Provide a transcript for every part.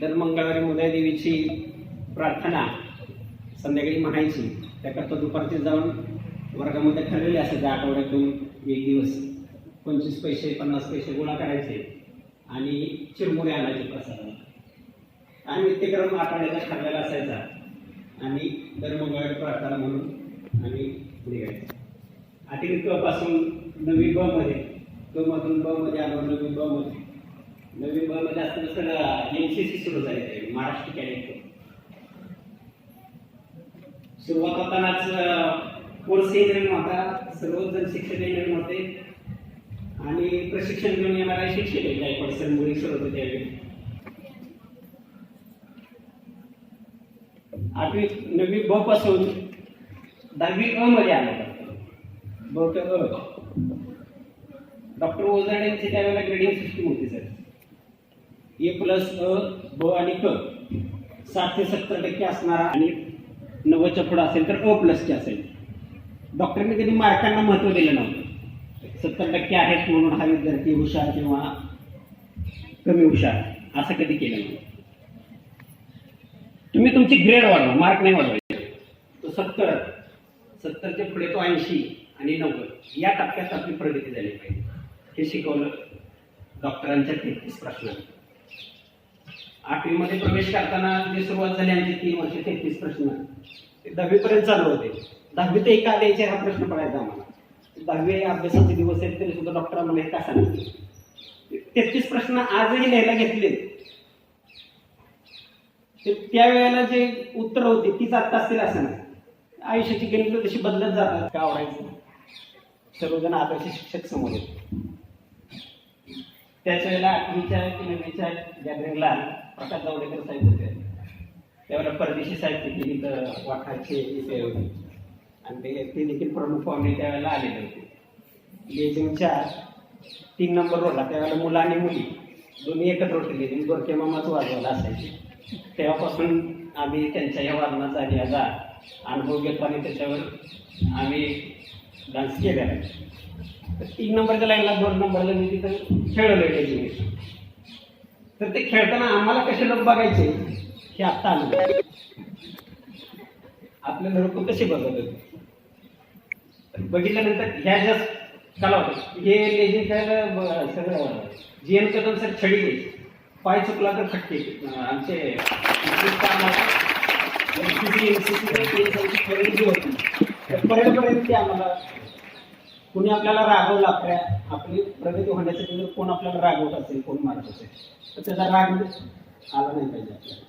दर मंगळवारी मुदयदेवीची प्रार्थना संध्याकाळी म्हणायची. त्याकरता दुपारची जाऊन वर्गामध्ये ठरलेले असायचे आठवड्यातून एक दिवस. पंचवीस पैसे पन्नास पैसे गोळा करायचे आणि चिरमुरे आणायचे प्रसादाला. आणि नित्यक्रम आठवड्याचा ठरलेला असायचा. आणि दर मंगळवारी प्रार्थना म्हणून आम्ही निघायचो आठवी क पासून नवी ब मध्ये क मधून ब मध्ये आलो नवी ब मध्ये नवी ब मध्ये असताना सगळं एन सी सी सुरू झाली त्यावेळी, महाराष्ट्र कॅडेट सुरुवात होतानाच कोर्स नवीन होता सर्वजण शिक्षकही नवीन होते आणि प्रशिक्षण घेऊन येणारे शिक्षक काही सर मुली सुरू होते त्यावेळी. आठवी नववी ब पासून दहावी अ मध्ये आलो. ब अ डॉक्टर ओझाड यांची त्यावेळेला ग्रेडिंग सिस्टीम होती सर ए प्लस अ ब आणि क. साठ ते सत्तर टक्के असणारा आणि नव्वदच्या पुढं असेल तर अ प्लसचे असेल. डॉक्टरने कधी मार्कांना महत्त्व दिलं नव्हतं. सत्तर टक्के आहेत म्हणून हा विद्यार्थी हुशार किंवा कमी हुशार असं कधी केलं नाही. तुम्ही तुमची ग्रेड वाढवा मार्क नाही वाढवायचे. तो सत्तर सत्तरच्या पुढे तो ऐंशी आणि नव्वद या टप्प्यात आपली प्रगती झाली पाहिजे. हे शिकवलं डॉक्टरांच्या तेहतीस प्रश्न आठवीमध्ये प्रवेश करताना जे सुरुवात झाली आमची तीन वर्ष तेहतीस प्रश्न. ते दहावीपर्यंत चालू होते. दहावी ते एका द्यायचे हा प्रश्न पडायचा आम्हाला. दहावी अभ्यासाचे दिवस आहेत तरी सुद्धा डॉक्टर आम्हाला हे का सांगितले तेहतीस प्रश्न आजही लिहायला घेतले त्या त्यावेळेला जे उत्तर होते तीच आत्ता असतील असं नाही. आयुष्याची गणित तशी बदलत जातात. का आवडायचं? सर्वजण आदर्श शिक्षक समोर येतात. त्याच वेळेला आठवीच्या की नववीच्या गॅदरिंगला प्रकाश जावडेकर साहेब होते. त्यावेळेला परदेशी साहित्य केली तर वाखाचे विषय होते. आणि ते ते देखील प्रमुख पाहुणे त्यावेळेला आलेले होते. लेझिमच्या तीन नंबर रोडला त्यावेळेला मुलं आणि मुली दोन्ही एकत्र होते. लेझिम गोरके मामाच वाजवायला असायचे. तेव्हापासून आम्ही त्यांच्या या वादनाचा आणि याचा अनुभव घेतो आणि त्याच्यावर आम्ही डान्स केलेला आहे तर तीन नंबरच्या लाईनला दोन नंबरला मी तिथं खेळलो लेझिम तर ते खेळताना आम्हाला कसे लोक बघायचे हे आत्ता आलं आपले लोक कसे बघत होते बघितल्यानंतर ह्या ज्या कला होत्या हे लेझिम खेळायला सगळं जी एन कदम सर छडी घ्यायची पाय चुकला तर फटके आमचे खरेदी होती ते आम्हाला कुणी आपल्याला रागवलं आपल्या आपली प्रगती होण्यासाठी जर कोण आपल्याला रागवत असेल कोण मारत असेल तर त्याचा राग म्हणजे आला नाही पाहिजे आपल्याला.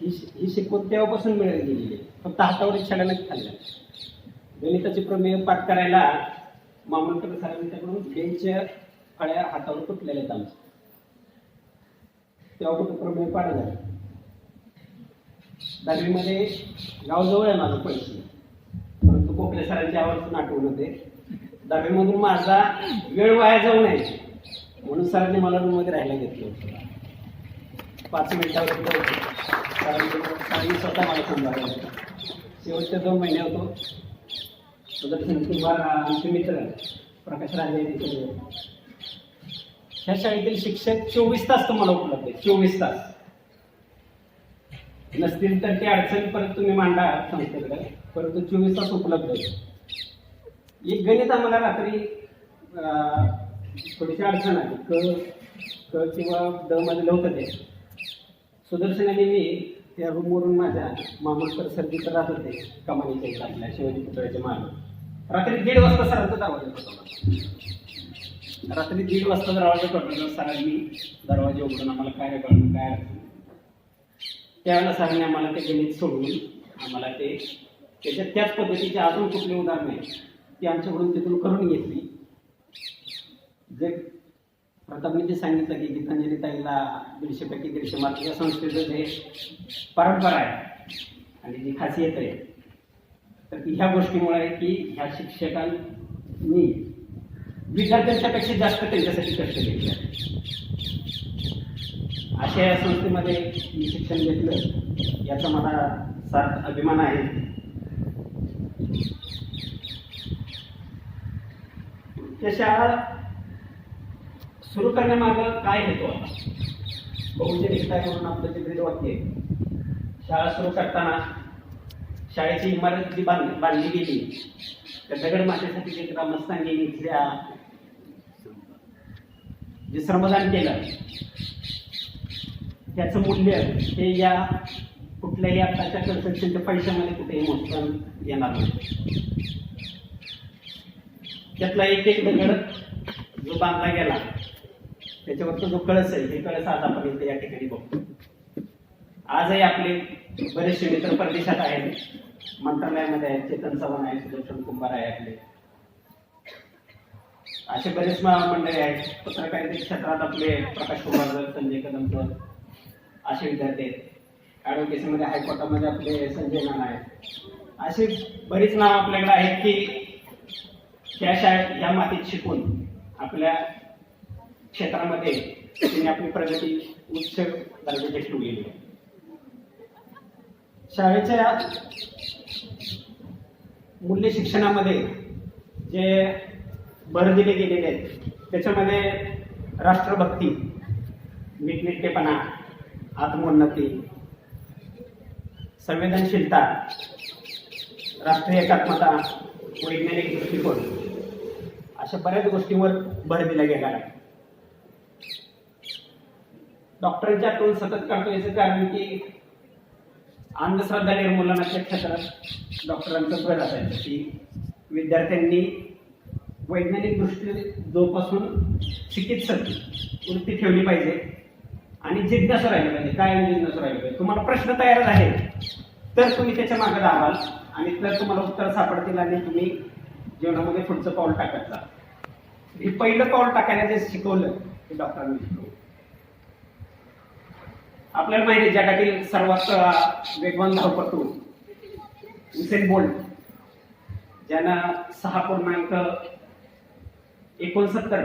ही ही शिकवण तेव्हापासून मिळत गेलेली आहे? फक्त हातावर छड्यानंच खाल्ल्या गणिताचे प्रमेय पाठ करायला मामूलकर सरांच्याकडून बेंचच्या फळ्या हातावर तुटलेल्या आहेत आमच्या? तेव्हा कुठं प्रमेय पाठ झाले? दहावीमध्ये गावजवळ आहे माझं पैसे. परंतु कोकळे सरांची आवर्जून आठवण होते. दहावीमधून माझा वेळ वाया जाऊ नये. म्हणून सरांनी मला रूममध्ये राहायला घेतलं होतं. पाच मिनिटावर सरांनी स्वतः मला सांभाळलं होतं. शेवटच्या दोन महिने होतो. सुदर्शन आमचे मित्र प्रकाश राजे ह्या शाळेतील शिक्षक चोवीस तास तुम्हाला उपलब्ध आहे चोवीस तास. नसतील तर ते अडचण परत तुम्ही मांडा संस्थेकडे. परंतु चोवीस तास उपलब्ध आहे एक गणित आम्हाला रात्री थोडीशी अडचण आली. क क किंवा ड मध्ये नव्हतं ते सुदर्शनाने मी त्या रूमवरून माझ्या मामूलकर सर्दी तर राहत होते. कमानीच्या इथं आपल्या शिवाजी पुतळ्याच्या मागे रात्री दीड वाजता सरांचा दरवाजा होता रात्री दीड वाजता दरवाजा पडला सरांनी दरवाजा उघडून आम्हाला काय कळलं काय अडचण त्यावेळेला सरांनी आम्हाला ते गणित सोडून आम्हाला ते त्याच्यात त्याच पद्धतीचे अजून कुठले उदाहरण आहे ती आमच्याकडून तिथून करून घेतली. जे प्रतापने जे सांगितलं की गीतांजली ताईला दीडशेपैकी दीडशे मार्क या संस्थेचं जे परंपरा आहे आणि जी खासियत आहे तर ती ह्या गोष्टीमुळे आहे की ह्या शिक्षकांनी विद्यार्थ्यांच्यापेक्षा जास्त त्यांच्यासाठी कष्ट घेतले अशा या संस्थेमध्ये मी शिक्षण घेतलं याचा मला सार्थ अभिमान आहे. त्या शाळा सुरू करण्यामागं काय हेतू बहुजन एकता म्हणून आपलं चित्रित वाक्य शाळा सुरू करताना शाळेची इमारत जी बांध बांधली गेली त्या दगड मातेसाठी जे ग्रामस्थांनी इथल्या जे श्रमदान केलं त्याचं मूल्य हे या कुठल्याही आताच्या कन्स्ट्रक्शनच्या पैशामध्ये कुठेही मोजता येणार नाही. त्यातला एक एक दगड जो बांधला गेला त्याच्यावरचा जो कळस आहे हे कळस आज आपण इथे या ठिकाणी बघतो आजही आपले बरेचसे मित्र परदेशात आहेत. मंत्रालयामध्ये आहेत चेतन चव्हाण आहे सुदर्शन कुंभार आहे आपले. असे बरेच मंडळी आहेत. पत्रकारिते क्षेत्रात आपले प्रकाश कुंभार संजय कदमकर असे विद्यार्थी आहेत. ॲडव्होकेसीमध्ये हायकोर्टामध्ये आपले संजय नाना आहेत. अशी बरीच नावं आपल्याकडे आहेत की त्या शाळेत या मातीत शिकून आपल्या क्षेत्रामध्ये त्यांनी आपली प्रगती उच्च दर्जाची ठेवलेली आहे शाळेच्या मूल्य शिक्षणामध्ये जे भर दिले गेलेले आहेत त्याच्यामध्ये राष्ट्रभक्ती नीटनेटकेपणा आत्मोन्नती संवेदनशीलता राष्ट्रीय एकात्मता वैज्ञानिक दृष्टिकोन. अशा बऱ्याच गोष्टींवर भर दिला गेला आहे. डॉक्टरांच्या आठवण सतत काढतो याचं कारण की अंधश्रद्धा निर्मूलनाच्या क्षेत्रात डॉक्टरांचं भर असायचं की विद्यार्थ्यांनी वैज्ञानिक दृष्टी जोपासून चिकित्सक वृत्ती ठेवली पाहिजे आणि जिज्ञासू राहिली पाहिजे. काय जिज्ञासू राहिली पाहिजे? तुम्हाला प्रश्न तयार झाले तर तुम्ही त्याच्यामागे राहाल आणि तर तुम्हाला उत्तर सापडतील आणि तुम्ही जीवनामध्ये पुढचं पाऊल टाकत जा. हे पहिलं पाऊल टाकायला जे शिकवलं ते डॉक्टरांनी शिकवलं. आपल्याला माहिती जगातील सर्वात वेगवान धावपटू उसेन बोल्ट ज्यानं सहा पूर्णांक एकोणसत्तर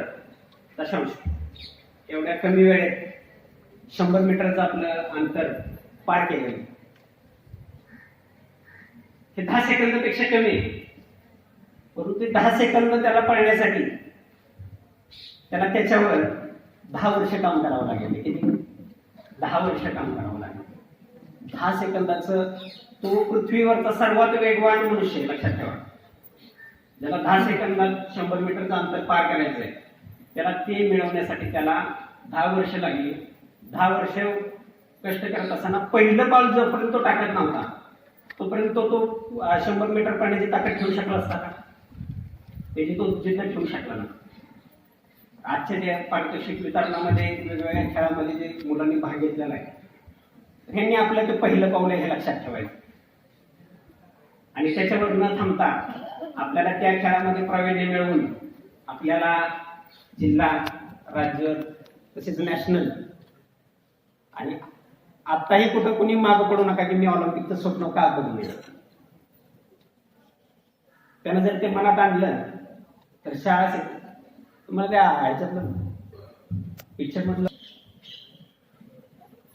दशांश एवढ्या कमी वेळेत शंभर मीटरचं आपलं अंतर पार केलेलं हे दहा सेकंदापेक्षा कमी. आहे परंतु ते दहा सेकंद त्याला पळण्यासाठी त्याला त्याच्यावर दहा वर्ष काम करावं लागेल किती? दहा वर्ष काम करावं लागेल. दहा सेकंदाचं तो पृथ्वीवरचा सर्वात वेगवान मनुष्य आहे, लक्षात ठेवा. ज्याला दहा सेकंदात शंभर मीटरचं अंतर पार करायचं आहे त्याला ते मिळवण्यासाठी त्याला दहा वर्ष लागली. दहा वर्ष कष्ट करत असताना पहिलं पाऊल जोपर्यंत तो टाकत नव्हता तोपर्यंत तो तो शंभर मीटर पाण्याची ताकद ठेवू शकला असता का? त्याची तो जिद्द ठेवू शकला ना. आजच्या ज्या पारितोषिक वितरणामध्ये वेगवेगळ्या खेळामध्ये जे मुलांनी भाग घेतलेला आहे ह्यांनी आपलं ते पहिलं पाऊल हे लक्षात ठेवायचं. आणि त्याच्यावर न थांबता आपल्याला त्या खेळामध्ये प्रावीण्य मिळवून आपल्याला जिल्हा राज्य तसेच नॅशनल आणि आताही कुठं कुणी मागं पडू नका की मी ऑलिम्पिकचं स्वप्न का बघू त्यानं जर ते मनात आणलं तर शाळा तुम्हाला त्या ह्याच्यातलं पिक्चर मधलं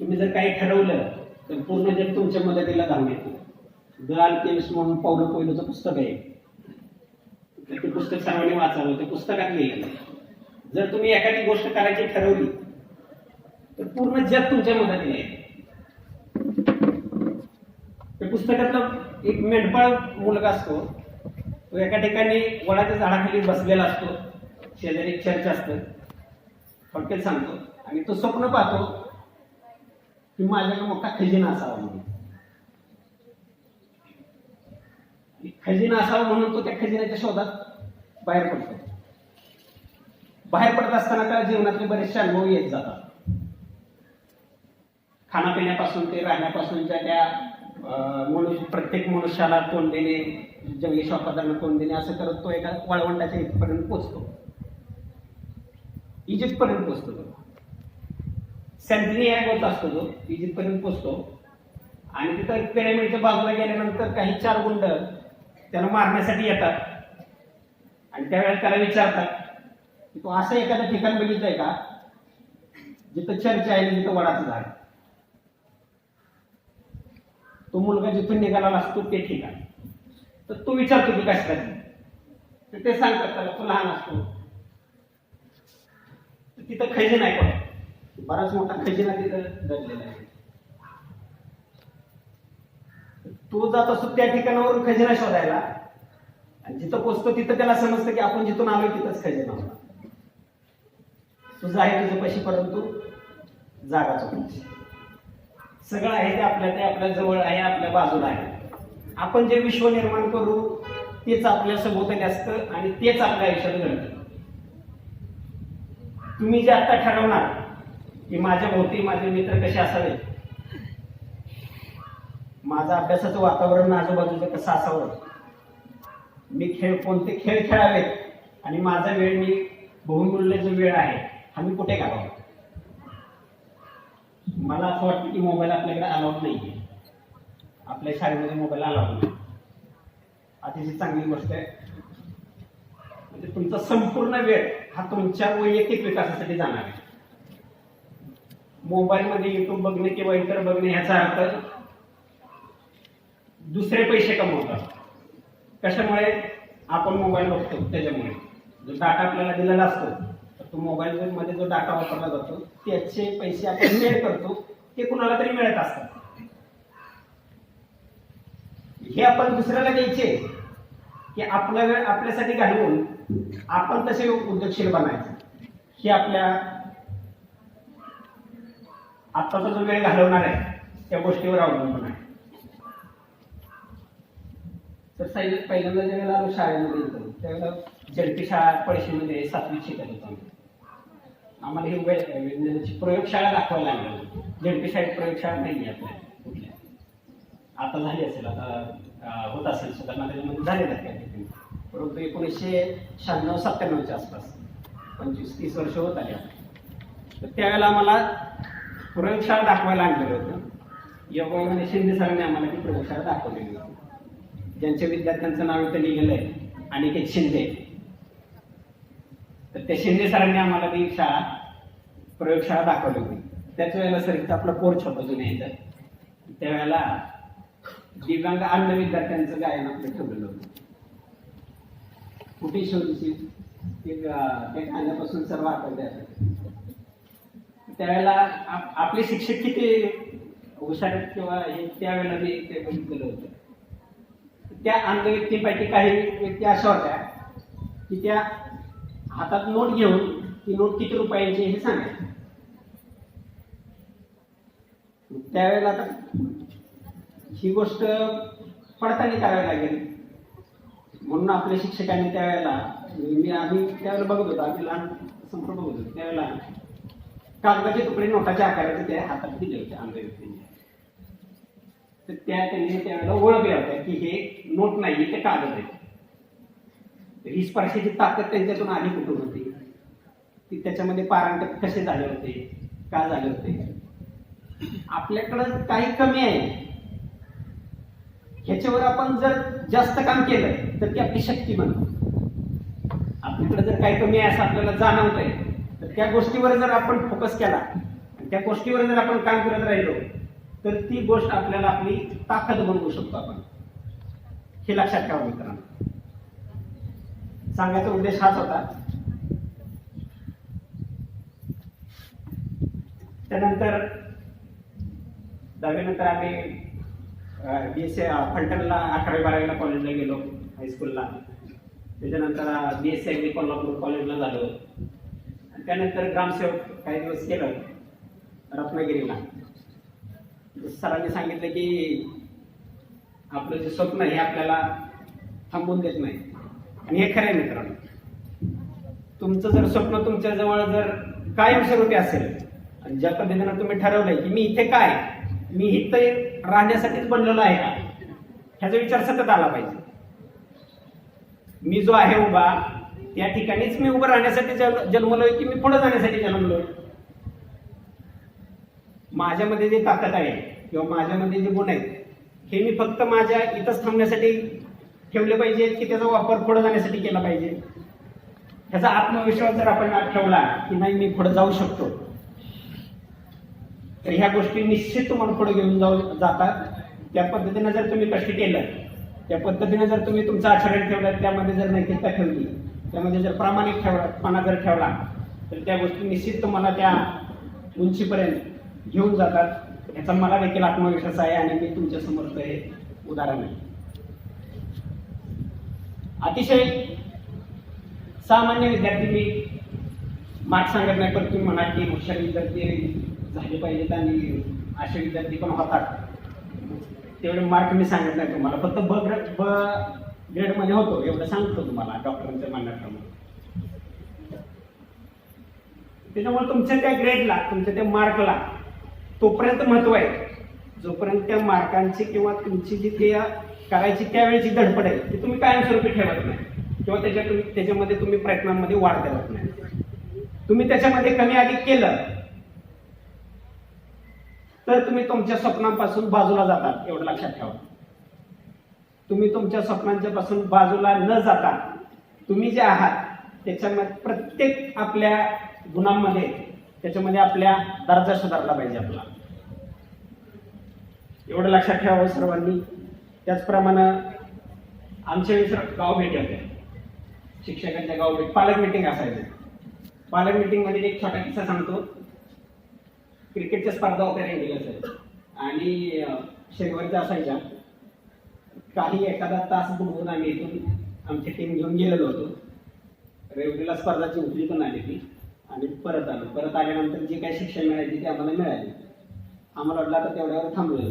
तुम्ही जर काही ठरवलं तर पूर्ण जग तुमच्या मदतीला धावून येतो. द केम्स म्हणून पावलं पहिलंचं पुस्तक आहे. तर ते पुस्तक सर्वांनी वाचावं ते पुस्तकात लिहिलेलं जर तुम्ही एखादी गोष्ट करायची ठरवली तर पूर्ण जग तुमच्या मदतीला येते. पुस्तकातला एक मेंढपाळ मुलगा असतो तो एका ठिकाणी वडाच्या झाडाखाली बसलेला असतो. शेजारी चर्च असतं. थोडक्यात सांगतो. आणि तो स्वप्न पाहतो की माझ्याकडे मोठा खजिना असावा म्हणून. खजिना असावा म्हणून तो त्या खजिन्याच्या शोधात बाहेर पडतो. बाहेर पडत असताना त्या जीवनातले बरेचसे अनुभव येत जातात. खाण्यापिण्यापासून ते राहण्यापासूनच्या त्या मनुष्य प्रत्येक मनुष्याला तोंड देणे जंगली श्वापदांना तोंड देणे असं करत तो एका वाळवंटाच्या इथपर्यंत पोचतो. इजिप्तपर्यंत पोचतो तो. सेंटनी होत असतो तो इजिप्तपर्यंत पोचतो. आणि तिथं पिरामिडच्या बाजूला गेल्यानंतर काही चार गुंड त्याला मारण्यासाठी येतात. आणि त्यावेळेला त्याला विचारतात की तो असं एखादं ठिकाण बघितलंय का? जिथं चर्च आहे जिथं वडाचं झाड आहे? तो मुलगा जिथून निघाला असतो ते ठिकाण. तर तो विचारतो की कशासाठी? तर ते सांगतात त्याला तो लहान असतो. तिथं खजिना आहे पण बराच मोठा खजिना तिथं दडलेला आहे. तो जात असतो त्या ठिकाणावरून खजिना शोधायला. आणि जिथं पोचतो तिथं त्याला समजतं की आपण जिथून आलोय तिथंच खजिना होता. तुझं आहे तुझं पैसे परंतु जागा चुकलीस सगळं आहे ते आपल्या ते आपल्या जवळ आहे आपल्या बाजूला आहे. आपण जे विश्व निर्माण करू तेच आपल्या सभोवताली असतं आणि तेच आपल्या आयुष्यात घडतं. तुम्ही जे आता ठरवणार की माझ्या भोवती माझे मित्र कसे असावे माझं अभ्यासाचं वातावरण आजूबाजूचं कसं असावं? मी खेळ कोणते खेळ खेळावेत? आणि माझा वेळ मी बहुमूल्य जो वेळ आहे हा मी कुठे घालावा मला असं वाटतं की मोबाईल आपल्याकडे अलाउड नाही आहे आपल्या शाळेमध्ये मोबाईल अलाउड नाही. अतिशय चांगली गोष्ट आहे. म्हणजे तुमचा संपूर्ण वेळ हा तुमच्या वैयक्तिक विकासासाठी जाणार आहे. मोबाईलमध्ये युट्यूब बघणे किंवा इतर बघणे ह्याचा अर्थ दुसरे पैसे कमवतात. कशामुळे? आपण मोबाईल बघतो त्याच्यामुळे. जो डाटा आपल्याला दिलेला असतो तर तो मोबाईल मध्ये जो डाटा वापरला जातो त्याचे पैसे आपण पेड करतो ते कुणाला तरी मिळत असतात. हे आपण दुसऱ्याला द्यायचे की आपला वेळ आपल्यासाठी घालवून आपण तसे उद्योगशील बनायचे. हे आपल्या आत्ताचा जो वेळ घालवणार आहे त्या गोष्टीवर अवलंबून आहे. तर पहिल्यांदा ज्यावेळेला आलो शाळेमध्ये येतो त्यावेळेला जडपी शाळा पळशीमध्ये सातवीत शिकत होतो आम्ही. आम्हाला हे विज्ञानाची म्हणजे प्रयोगशाळा दाखवायला लागली. जडपी शाळेत प्रयोगशाळा नाही आहे आपल्या कुठल्या. आता झाली असेल आता होत असेल सुधारणा त्याच्यामध्ये झालेल्या त्या ठिकाणी. परंतु एकोणीसशे शहाण्णव सत्त्याण्णवच्या आसपास पंचवीस तीस वर्ष होत आली आता. तर त्यावेळेला आम्हाला प्रयोगशाळा दाखवायला आणलेलं होतं. योगायोगाने शिंदे सरांनी आम्हाला ती प्रयोगशाळा दाखवलेली होती. ज्यांच्या विद्यार्थ्यांचं नाव इथं लिहिलेलं आहे अनिकेत शिंदे. त्या शिंदे सरांनी आम्हाला ती शाळा प्रयोगशाळा दाखवली होती. त्याच वेळेला सर इथं आपला कोर्च होता जुन्या इथं. त्यावेळेला दिव्यांग अन्न विद्यार्थ्यांचं गायन आपलं ठेवलेलं होतं. कुठे शोधीची ते गा- सर्व गाण्यापासून सर्व त्यावेळेला आपले शिक्षक किती हुशार किंवा हे त्यावेळेला मी ते बघितलेलं होतं. त्या अंध व्यक्तीपैकी काही व्यक्ती अशा होत्या की त्या हातात नोट घेऊन ती नोट किती रुपयांची हे सांगायची त्यावेळेला आता ही गोष्ट पडताळणी करावी लागेल. म्हणून आपल्या शिक्षकांनी त्यावेळेला मी आम्ही त्यावेळेला बघत होतो आम्ही लहान संपर्क बघत होतो. त्यावेळेला कागदाचे तुकडे नोटाच्या आकाराचे त्या हातात दिले होते अंध व्यक्तीने. तर त्या त्यांनी त्यावेळेला ओळखल्या होत्या की हे नोट नाही ते कागद आहे. ही स्पर्शाची ताकद त्यांच्यातून आली कुठून होती? ती त्याच्यामध्ये पारंगत कसे झाले होते? का झाले होते? आपल्याकडं काही कमी आहे. ह्याच्यावर आपण जर जास्त काम केलं तर ती आपली शक्ती बनते आपल्याकडे जर काही कमी आहे असं आपल्याला जाणवत आहे तर त्या गोष्टीवर जर आपण फोकस केला त्या गोष्टीवर जर आपण काम करत राहिलो तर ती गोष्ट आपल्याला आपली ताकद बनवू शकतो आपण. हे लक्षात ठेवा मित्रांनो. सांगायचा उद्देश हाच होता. त्यानंतर दहावीनंतर आम्ही बी एस सी फलटणला अकरावी बारावीला कॉलेजला गेलो हायस्कूलला त्याच्यानंतर बी एस सी अगदी कोल्हापूर कॉलेजला झालो. त्यानंतर ग्रामसेवक काही दिवस केलं रत्नागिरीला. सरांनी सांगितलं की आपलं जे स्वप्न आहे हे आपल्याला थांबवून देत नाही. आणि हे खरं आहे मित्रांनो. तुमचं जर स्वप्न तुमच्या जवळ जर कायमस्वरूपी असेल आणि ज्या पद्धतीनं तुम्ही ठरवलंय की मी इथे काय मी इथे राहण्यासाठीच बनलेलो आहे का? ह्याचा विचार सतत आला पाहिजे. मी जो आहे उभा त्या ठिकाणीच मी उभं राहण्यासाठी जन्मलोय की मी पुढे जाण्यासाठी जन्मलोय? माझ्यामध्ये जे ताकद आहे किंवा माझ्यामध्ये जे गुण आहेत हे मी फक्त माझ्या इथंच थांबण्यासाठी ठेवले पाहिजेत की त्याचा वापर पुढे जाण्यासाठी केला पाहिजे. त्याचा आत्मविश्वास जर आपण ठेवला की नाही मी पुढे जाऊ शकतो. तर ह्या गोष्टी निश्चित तुम्हाला पुढे घेऊन जाऊ जातात. त्या पद्धतीनं जर तुम्ही कष्ट केलं त्या पद्धतीने जर तुम्ही तुमचं आचरण ठेवलं त्यामध्ये जर नैतिकता ठेवली त्यामध्ये जर प्रामाणिक ठेवला पणा जर ठेवला तर त्या गोष्टी निश्चित तुम्हाला त्या उंचीपर्यंत घेऊन जातात. याचा मला देखील आत्मविश्वास आहे आणि मी तुमच्यासमोर हे उदाहरण आहे. अतिशय सामान्य विद्यार्थी मी मार्क सांगत नाही पण तुम्ही म्हणा की हुशार विद्यार्थी झाले पाहिजेत आणि असे विद्यार्थी पण होतात. तेवढे मार्क मी सांगत नाही तुम्हाला. फक्त ब ग्रेड ब ग्रेडमध्ये होतो एवढं सांगतो तुम्हाला डॉक्टरांच्या म्हणण्याप्रमाणे त्याच्यामुळे तुमच्या त्या ग्रेडला तुमच्या त्या मार्कला तोपर्यंत महत्त्व आहे. जोपर्यंत त्या मार्कांची किंवा तुमची जी त्या करायची त्यावेळेची धडपड आहे ती तुम्ही कायमस्वरूपी ठेवत नाही. किंवा त्याच्या तुम्ही त्याच्यामध्ये तुम्ही प्रयत्नांमध्ये वाढ करत नाही. तुम्ही त्याच्यामध्ये कमी अधिक केलं तर तुम्ही तुमच्या स्वप्नांपासून बाजूला जातात एवढं लक्षात ठेवा. तुम्ही तुमच्या स्वप्नांच्या पासून बाजूला न जाता तुम्ही जे आहात त्याच्यामध्ये प्रत्येक आपल्या गुणांमध्ये त्याच्यामध्ये आपल्या दर्जा सुधारला पाहिजे आपला. एवढं लक्षात ठेवावं सर्वांनी. त्याचप्रमाणे आमच्या वेळेस गाव भेटी होत्या शिक्षकांच्या गाव भेट पालक मिटिंग असायचे. पालक मिटिंगमध्ये एक छोटा किस्सा सांगतो. क्रिकेटच्या स्पर्धा होत्या रेंगली सर आणि अं, शनिवारच्या असायच्या. काही एखादा तास बुडवून आम्ही इथून आमची टीम घेऊन गेलेलो होतो. रेवडीला स्पर्धाची उठली पण आली ती आणि परत आलो. परत आल्यानंतर जी काही शिक्षण मिळायची ते आम्हाला मिळाली. आम्हाला वाटलं आता तेवढ्यावर थांबलेलं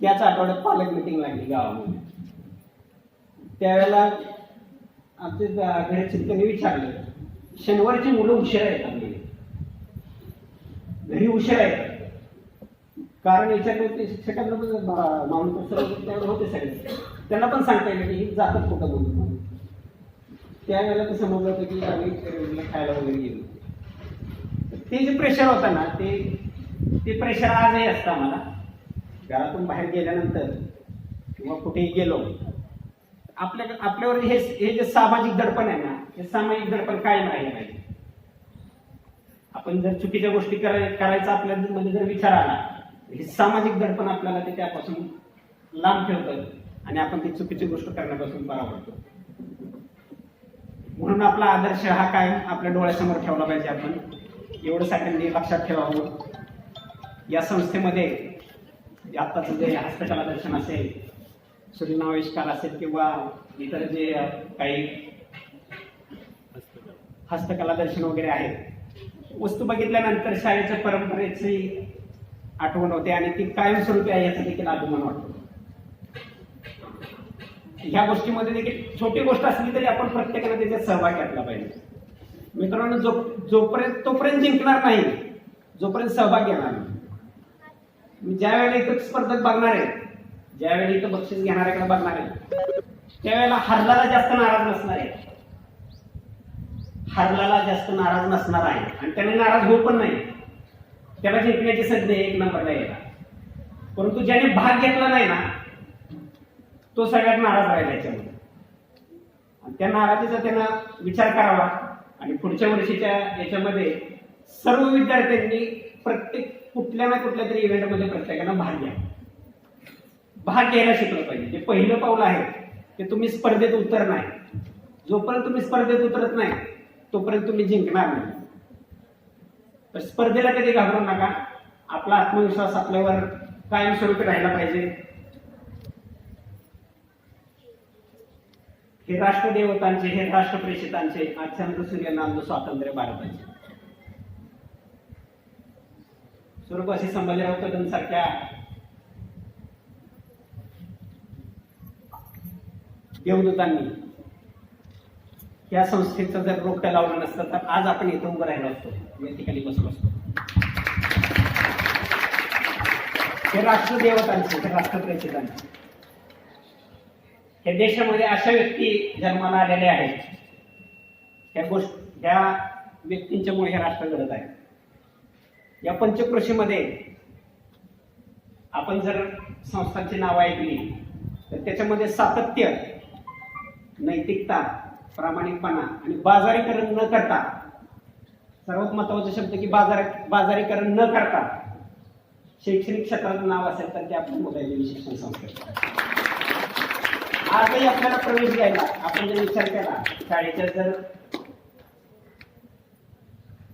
त्याच आठवड्यात पालक मिटिंग लागली गावामध्ये. त्यावेळेला आमचे घरी चिंतने विचारले. शनिवारची मुलं उशिरा येतात आपली घरी उशिरा येतात. कारण याच्याकडे ते शिक्षकांना पण सर होते सगळे. त्यांना पण सांगता येईल की ही जातात कुठं बोलून म्हणून. त्यावेळेला ते समजलं होतं की आम्ही खायला वगैरे गेलो. ते जे प्रेशर होतं ना ते ते प्रेशर आजही असतं आम्हाला. घरातून बाहेर गेल्यानंतर किंवा कुठेही गेलो आपल्या आपल्यावर हे हे जे सामाजिक दडपण आहे ना हे सामाजिक दडपण कायम राहिले पाहिजे. आपण जर चुकीच्या गोष्टी कराय करायचा आपल्या मध्ये जर विचार आला हे सामाजिक दडपण आपल्याला ते त्यापासून लांब ठेवतं आणि आपण ती चुकीची गोष्ट करण्यापासून पडतो म्हणून आपला आदर्श हा कायम आपल्या डोळ्यासमोर ठेवला पाहिजे आपण. एवढं सगळ्यांनी लक्षात ठेवावं. या संस्थेमध्ये म्हणजे आत्ताचं जे हस्तकला दर्शन असेल सूर्यनाविष्कार असेल किंवा इतर जे काही हस्तकला दर्शन वगैरे आहेत वस्तू बघितल्यानंतर शाळेच्या परंपरेची आठवण होते आणि ती कायमस्वरूपी आहे याचं देखील अभिमान वाटतो. ह्या गोष्टीमध्ये देखील छोटी गोष्ट असली तरी आपण प्रत्येकाने त्याच्यात सहभाग घेतला पाहिजे. मित्रांनो जो जोपर्यंत तोपर्यंत जिंकणार नाही जोपर्यंत सहभाग घेणार नाही. ज्या वेळेला इथं स्पर्धक बघणार आहे ज्या वेळेला इथं बक्षीस घेणाऱ्याकडे बघणार आहे त्यावेळेला हरलाला जास्त नाराज नसणार आहे. हरलाला जास्त नाराज नसणार आहे. आणि त्याने नाराज होऊ पण नाही. त्याला जिंकण्याची संधी एक नंबरला यायला. परंतु ज्याने भाग घेतला नाही ना तो सगळ्यात नाराज राहिला याच्यामध्ये. आणि त्या नाराजीचा त्यांना विचार करावा. आणि पुढच्या वर्षीच्या याच्यामध्ये सर्व विद्यार्थ्यांनी प्रत्येक कुठल्या ना कुठल्या तरी इव्हेंटमध्ये प्रत्येकानं भाग घ्या. भाग घ्यायला शिकलं पाहिजे. जे पहिलं पाऊल आहे ते तुम्ही स्पर्धेत उतर नाही. जोपर्यंत तुम्ही स्पर्धेत उतरत नाही तोपर्यंत तुम्ही जिंकणार नाही. तर स्पर्धेला कधी घाबरू नका. आपला आत्मविश्वास आपल्यावर कायमस्वरूपी राहिला पाहिजे. हे राष्ट्रदेवतांचे हे राष्ट्रप्रेषितांचे आचंद्र सूर्य नांद स्वातंत्र्य भारताचे स्वरूपाशी संभाजीराव कदम सारख्या देवदूतांनी या संस्थेचं जर रोखटं लावलं नसतं तर आज आपण इथं उभं राहिलो असतो. या ठिकाणी बसलो असतो. हे राष्ट्रदेवतांचे हे राष्ट्रप्रेषितांचे या देशामध्ये अशा व्यक्ती जन्माला आलेल्या आहेत. ह्या गोष्ट ह्या व्यक्तींच्यामुळे हे राष्ट्र घडत आहे. या पंचक्रोशीमध्ये आपण जर संस्थांची नावं ऐकली तर त्याच्यामध्ये सातत्य नैतिकता प्रामाणिकपणा आणि बाजारीकरण न करता सर्वात महत्त्वाचा शब्द की बाजार बाजारीकरण न करता शैक्षणिक क्षेत्राचं नाव असेल तर ते आपण मोबाईल शिक्षण संस्था आजही आपल्याला प्रवेश घ्यायला आपण जर विचार केला शाळेच्या जर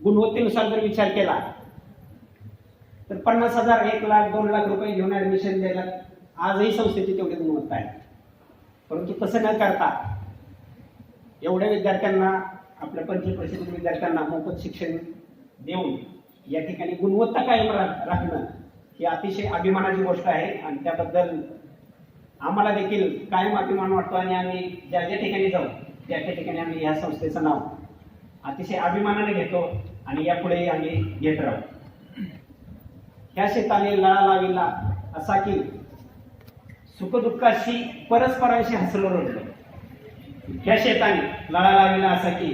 गुणवत्तेनुसार जर विचार केला तर पन्नास हजार एक लाख दोन लाख रुपये घेऊन ऍडमिशन द्यायला आजही संस्थेची तेवढी गुणवत्ता आहे. परंतु तसं न करता एवढ्या विद्यार्थ्यांना आपल्या पंचवीस परिषद विद्यार्थ्यांना मोफत शिक्षण देऊन या ठिकाणी गुणवत्ता कायम रा- राखणं ही अतिशय अभिमानाची गोष्ट आहे. आणि त्याबद्दल आम्हाला देखील कायम अभिमान वाटतो आणि आम्ही ज्या ज्या ठिकाणी जाऊ त्या त्या ठिकाणी आम्ही ह्या संस्थेचं नाव अतिशय अभिमानाने घेतो आणि यापुढेही आम्ही घेत राहू. ह्या शेताने लळा लाविला. असा की सुखदुःखाशी परस्परांशी हसलो रडलो. ह्या शेताने लळा लाविला असा की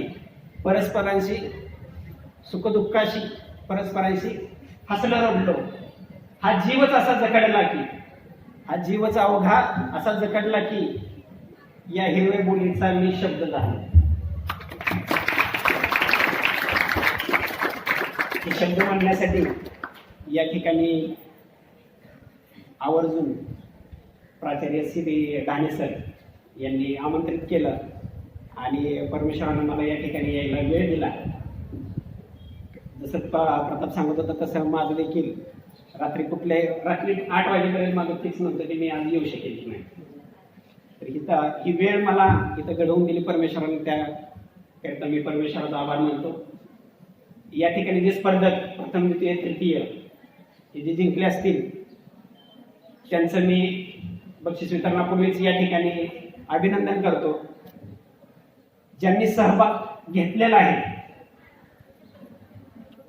परस्परांशी सुखदुःखाशी परस्परांशी हसलं रडलो. हा जीवच असा जखडला की हा जीवच अवघा असा जखडला की या हिरवे बोलीचा मी शब्द झाला. हे शब्द म्हणण्यासाठी या ठिकाणी आवर्जून प्राचार्य श्री ढाणे सर यांनी आमंत्रित केलं आणि परमेश्वरानं मला या ठिकाणी यायला वेळ दिला. जसं प- प्रताप सांगत होता तसं माझं देखील रात्री कुठल्या रात्री आठ वाजेपर्यंत माझं फिक्स नव्हतं की मी आज येऊ शकेल की नाही. तर इथं ही वेळ मला इथं घडवून दिली परमेश्वराने. त्याकरिता मी परमेश्वराचा आभार मानतो. या ठिकाणी जे स्पर्धक प्रथम द्वितीय तृतीय हे जे जिंकले असतील त्यांचं मी बक्षीस वितरणापूर्वीच या ठिकाणी अभिनंदन करतो. ज्यांनी सहभाग घेतलेला आहे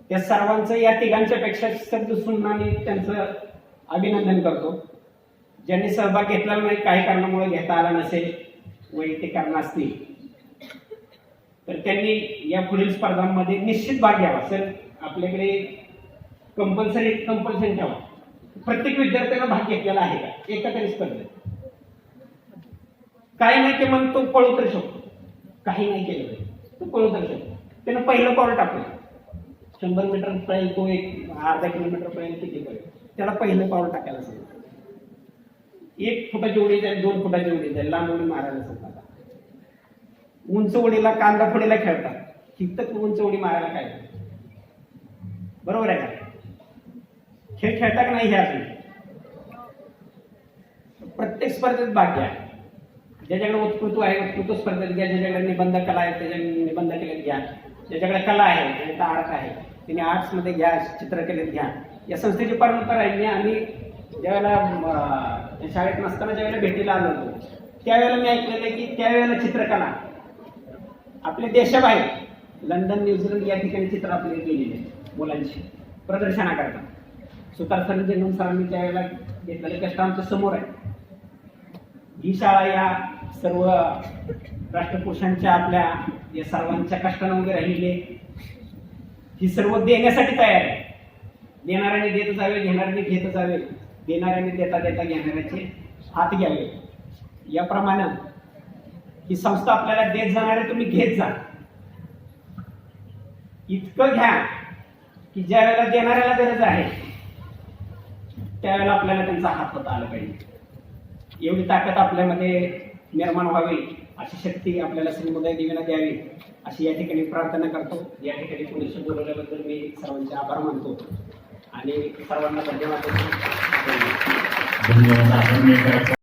त्या सर्वांचं या तिघांच्या पेक्षा शब्द त्यांचं अभिनंदन करतो. ज्यांनी सहभाग घेतला नाही काही कारणामुळे घेता आला नसेल वैयक्तिक कारण असतील. तर त्यांनी या पुढील स्पर्धांमध्ये निश्चित भाग घ्यावा. सर आपल्याकडे कंपल्सरी कंपल्शन ठेवा. प्रत्येक विद्यार्थ्यांना भाग घेतलेला आहे का? एका तरी स्पर्धेत. काही नाही ते मग तो पळू तर शकतो. काही नाही केलं तरी. तो पळू तर शकतो. त्यानं पहिलं पाऊल टाकलं. शंभर मीटर पर्यंत तो एक अर्धा किलोमीटर पर्यंत किती पर्यंत त्याला पहिलं पाऊल टाकायला सांगितलं एक फुटाची उडी जाईल दोन फुटाची उडी जाईल लांब उडी मारायला सांगतात उंच उडीला कांदा फुडीला खेळतात. हिथं उंच उडी मारायला काय? बरोबर आहे का? खेळ खेळता का नाही हे अजून? प्रत्येक स्पर्धेत भाग घ्या ज्याच्याकडे उत्कृत्व आहे उत्कृत्व स्पर्धेत घ्या. ज्याच्याकडे निबंध कला आहे त्याच्या निबंध केलेत घ्या. ज्याच्याकडे कला आहे त्याचा आर्ट आहे तिने आर्ट्समध्ये घ्या चित्रकलेत घ्या. या संस्थेची परंपरा आहे. मी आम्ही ज्यावेळेला शाळेत नसताना ज्यावेळेला भेटीला आलो होतो त्यावेळेला मी ऐकलेलं आहे की त्यावेळेला चित्रकला आपल्या देशाबाहेर लंडन न्यूझीलंड या ठिकाणी चित्र आपले गेलेले आहेत मुलांची प्रदर्शनाकरता. सुतार सर जन्म सरांनी त्यावेळेला घेतलेले कष्ट आमच्यासमोर आहे. ही शाळा या सर्व राष्ट्रपुरुषांच्या आपल्या या सर्वांच्या कष्टानं वगैरे राहिलेली ही सर्व देण्यासाठी तयार आहे. देणाऱ्याने देत जावे घेणाऱ्याने घेत जावे देणाऱ्याने देता देता घेणाऱ्याचे हात घ्यावे. याप्रमाणे ही संस्था आपल्याला देत जाणारे तुम्ही घेत जा. इतकं घ्या की ज्या वेळेला देणाऱ्याला गरज आहे त्यावेळेला आपल्याला त्यांचा हात होता आला पाहिजे. एवढी ताकद आपल्यामध्ये निर्माण व्हावी अशी शक्ती आपल्याला श्रीमोदय देवीला द्यावी अशी या ठिकाणी प्रार्थना करतो. या ठिकाणी पुरेशी बोलवल्याबद्दल मी सर्वांचे आभार मानतो. आणि सर्वांना धन्यवाद. देतो. धन्यवाद.